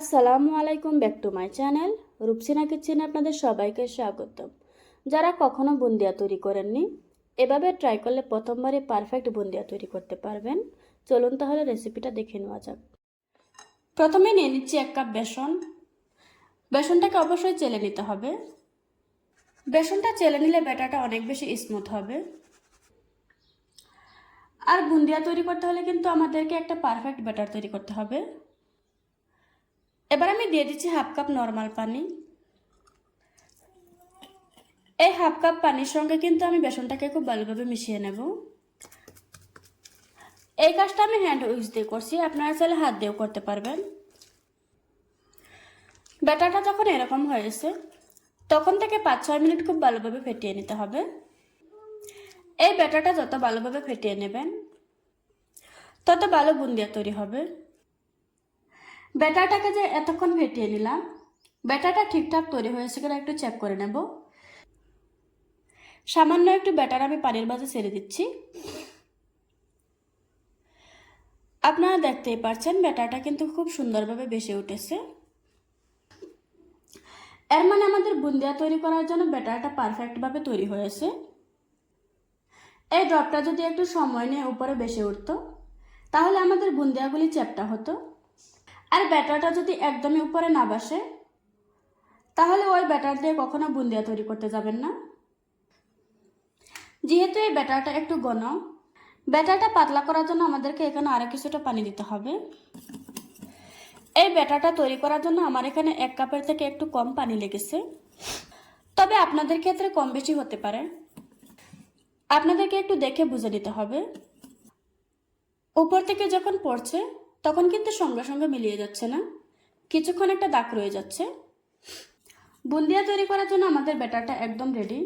আসসালামু আলাইকুম, back to my channel. Rupsina কিচেনে আপনাদের সবাইকে স্বাগতম। যারা কখনো বুন্দিয়া তৈরি করেননি, এভাবে ট্রাই করলে প্রথমবারে পারফেক্ট বুন্দিয়া তৈরি করতে পারবেন। চলুন তাহলে রেসিপিটা দেখে নেওয়া যাক। প্রথমে নিয়ে নিচ্ছি এক কাপ বেসন। বেসনটাকে অবশ্যই চেলে নিতে হবে। বেসনটা চেলে নিলে ব্যাটাটা অনেক বেশি স্মুথ হবে। আর বুন্দিয়া তৈরি করতে হলে কিন্তু আমাদেরকে একটা পারফেক্ট ব্যাটার তৈরি করতে হবে। এবার আমি দিয়ে দিচ্ছি হাফ কাপ নর্মাল পানি। এই হাফ কাপ পানির সঙ্গে কিন্তু আমি বেসনটাকে খুব ভালোভাবে মিশিয়ে নেব। এই কাজটা আমি হ্যান্ড উইচ দিয়ে করছি, আপনারা চাইলে হাত দিয়েও করতে পারবেন। ব্যাটারটা যখন এরকম হয়েছে, তখন থেকে পাঁচ ছয় মিনিট খুব ভালোভাবে ফেটিয়ে নিতে হবে। এই ব্যাটারটা যত ভালোভাবে ফেটিয়ে নেবেন, তত ভালো বুন্দিয়া তৈরি হবে। ব্যাটারটাকে যে এতক্ষণ ফেটিয়ে নিলাম, ব্যাটারটা ঠিকঠাক তৈরি হয়েছে কিনা একটু চেক করে নেব। সামান্য একটু ব্যাটার আমি পানির মাঝে ছেড়ে দিচ্ছি। আপনারা দেখতেই পারছেন, ব্যাটারটা কিন্তু খুব সুন্দরভাবে বেসে উঠেছে। এর মানে আমাদের বুন্দিয়া তৈরি করার জন্য ব্যাটারটা পারফেক্টভাবে তৈরি হয়েছে। এই ড্রপটা যদি একটু সময় নিয়ে উপরে বেসে উঠতো, তাহলে আমাদের বুন্দিয়াগুলি চ্যাপটা হতো। আর ব্যাটারটা যদি একদমই উপরে না বাসে, তাহলে ওই ব্যাটার দিয়ে কখনো বুন্দিয়া তৈরি করতে যাবেন না। যেহেতু এই ব্যাটারটা একটু ঘন, ব্যাটারটা পাতলা করার জন্য আমাদেরকে এখানে আরও কিছুটা পানি দিতে হবে। এই ব্যাটারটা তৈরি করার জন্য আমার এখানে এক কাপের থেকে একটু কম পানি লেগেছে। তবে আপনাদের ক্ষেত্রে কম বেশি হতে পারে। আপনাদেরকে একটু দেখে বুঝে নিতে হবে। উপর থেকে যখন পড়ছে তখন কিন্তু সঙ্গে সঙ্গে মিলিয়ে যাচ্ছে না। কিছুক্ষণ একটা দাগ রয়ে যাচ্ছে। বুন্দিয়া তৈরি করার জন্য আমাদের ব্যাটারটা একদম রেডি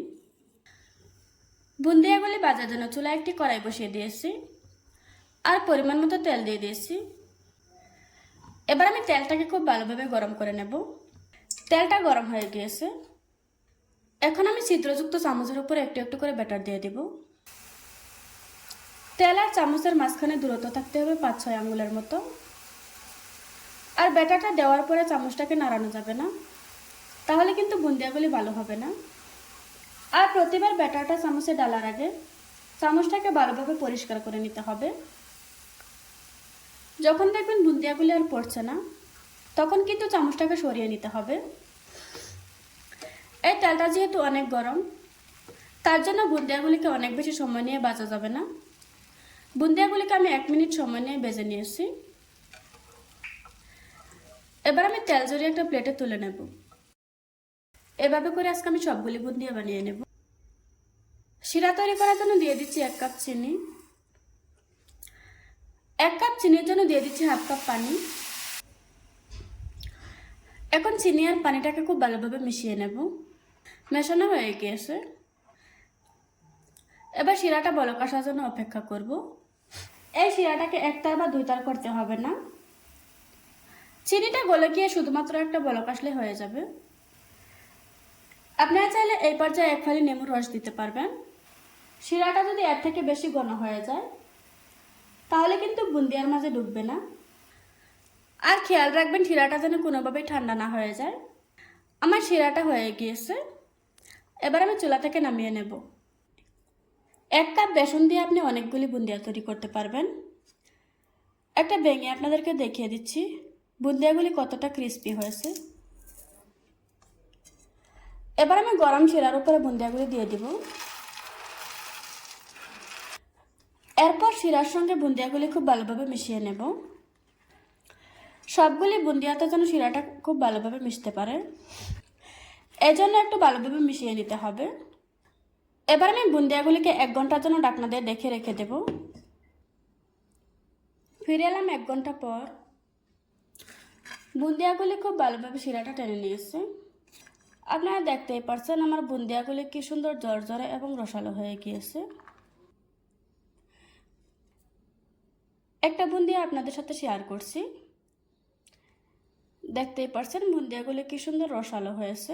বুন্দিয়াগুলি বাজার জন্য চুলায় একটি কড়াই বসিয়ে দিয়েছি। আর পরিমাণ মতো তেল দিয়ে দিয়েছি। এবার আমি তেলটাকে খুব ভালোভাবে গরম করে নেব। তেলটা গরম হয়ে গিয়েছে। এখন আমি ছিদ্রযুক্ত চামচের উপরে একটু একটু করে ব্যাটার দিয়ে দেব। তেল আর চামচের মাঝখানে দূরত্ব থাকতে হবে পাঁচ, ছয় আঙুলের মতো। আর ব্যাটারটা দেওয়ার পরে চামচটাকে নাড়ানো যাবে না। তাহলে কিন্তু বুন্দিয়াগুলি ভালো হবে না। আর প্রতিবার ব্যাটারটা চামচে ডালার আগে চামচটাকে ভালোভাবে পরিষ্কার করে নিতে হবে। যখন দেখবেন বুন্দিয়াগুলি আর পড়ছে না, তখন কিন্তু চামচটাকে সরিয়ে নিতে হবে। এই তেলটা যেহেতু অনেক গরম, তার জন্য বুন্দিয়াগুলিকে অনেক বেশি সময় নিয়ে বাজা যাবে না। বুন্দিয়াগুলিকে আমি এক মিনিট সময় নিয়ে বেজে নিয়েছি। এবার আমি তেল জড়িয়ে একটা প্লেটে তুলে নেব। এভাবে করে আজকে আমি সবগুলি বুন্দিয়া বানিয়ে নেব। শিরা তৈরি করার জন্য দিয়ে দিচ্ছি এক কাপ চিনি। এক কাপ চিনির জন্য দিয়ে দিচ্ছি হাফ কাপ পানি। এখন চিনি আর পানিটাকে খুব ভালোভাবে মিশিয়ে নেব। মেশানো হয়ে গিয়েছে। এবার শিরাটা বলক আসার জন্য অপেক্ষা করব। এই শিরাটাকে একতার বা দুইতার করতে হবে না। চিনিটা গলে গিয়ে শুধুমাত্র একটা বলক আসলে হয়ে যাবে। আপনারা চাইলে এই পর্যায়ে এক ফালি নেমুর রস দিতে পারবেন। শিরাটা যদি এর থেকে বেশি ঘন হয়ে যায়, তাহলে কিন্তু বুন্দিয়ার মাঝে ডুববে না। আর খেয়াল রাখবেন শিরাটা যেন কোনোভাবেই ঠান্ডা না হয়ে যায়। আমার শিরাটা হয়ে গিয়েছে। এবার আমি চুলা থেকে নামিয়ে নেব। এক কাপ বেসন দিয়ে আপনি অনেকগুলি বুন্দিয়া তৈরি করতে পারবেন। একটা ভেঙে আপনাদেরকে দেখিয়ে দিচ্ছি, বুন্দিয়াগুলি কতটা ক্রিস্পি হয়েছে। এবার আমি গরম শিরার উপরে বুন্দিয়াগুলি দিয়ে দিব। এরপর শিরার সঙ্গে বুন্দিয়াগুলি খুব ভালোভাবে মিশিয়ে নেব। সবগুলি বুন্দিয়াতে যেন শিরাটা খুব ভালোভাবে মিশতে পারে। এই জন্য একটু ভালোভাবে মিশিয়ে নিতে হবে। এবার আমি বুন্দিয়াগুলিকে এক ঘণ্টার জন্য দিয়ে দেখে রেখে দেব। ফিরে এলাম এক ঘণ্টা পর। বুন্দিয়াগুলি খুব ভালোভাবে শিরাটা টেনে নিয়েছে। আপনারা দেখতেই পারছেন আমার বুন্দিয়াগুলি কি সুন্দর জর্জরে এবং রসালো হয়ে গিয়েছে। একটা বুন্দিয়া আপনাদের সাথে শেয়ার করছি। দেখতেই পারছেন বুন্দিয়াগুলি কি সুন্দর রসালো হয়েছে।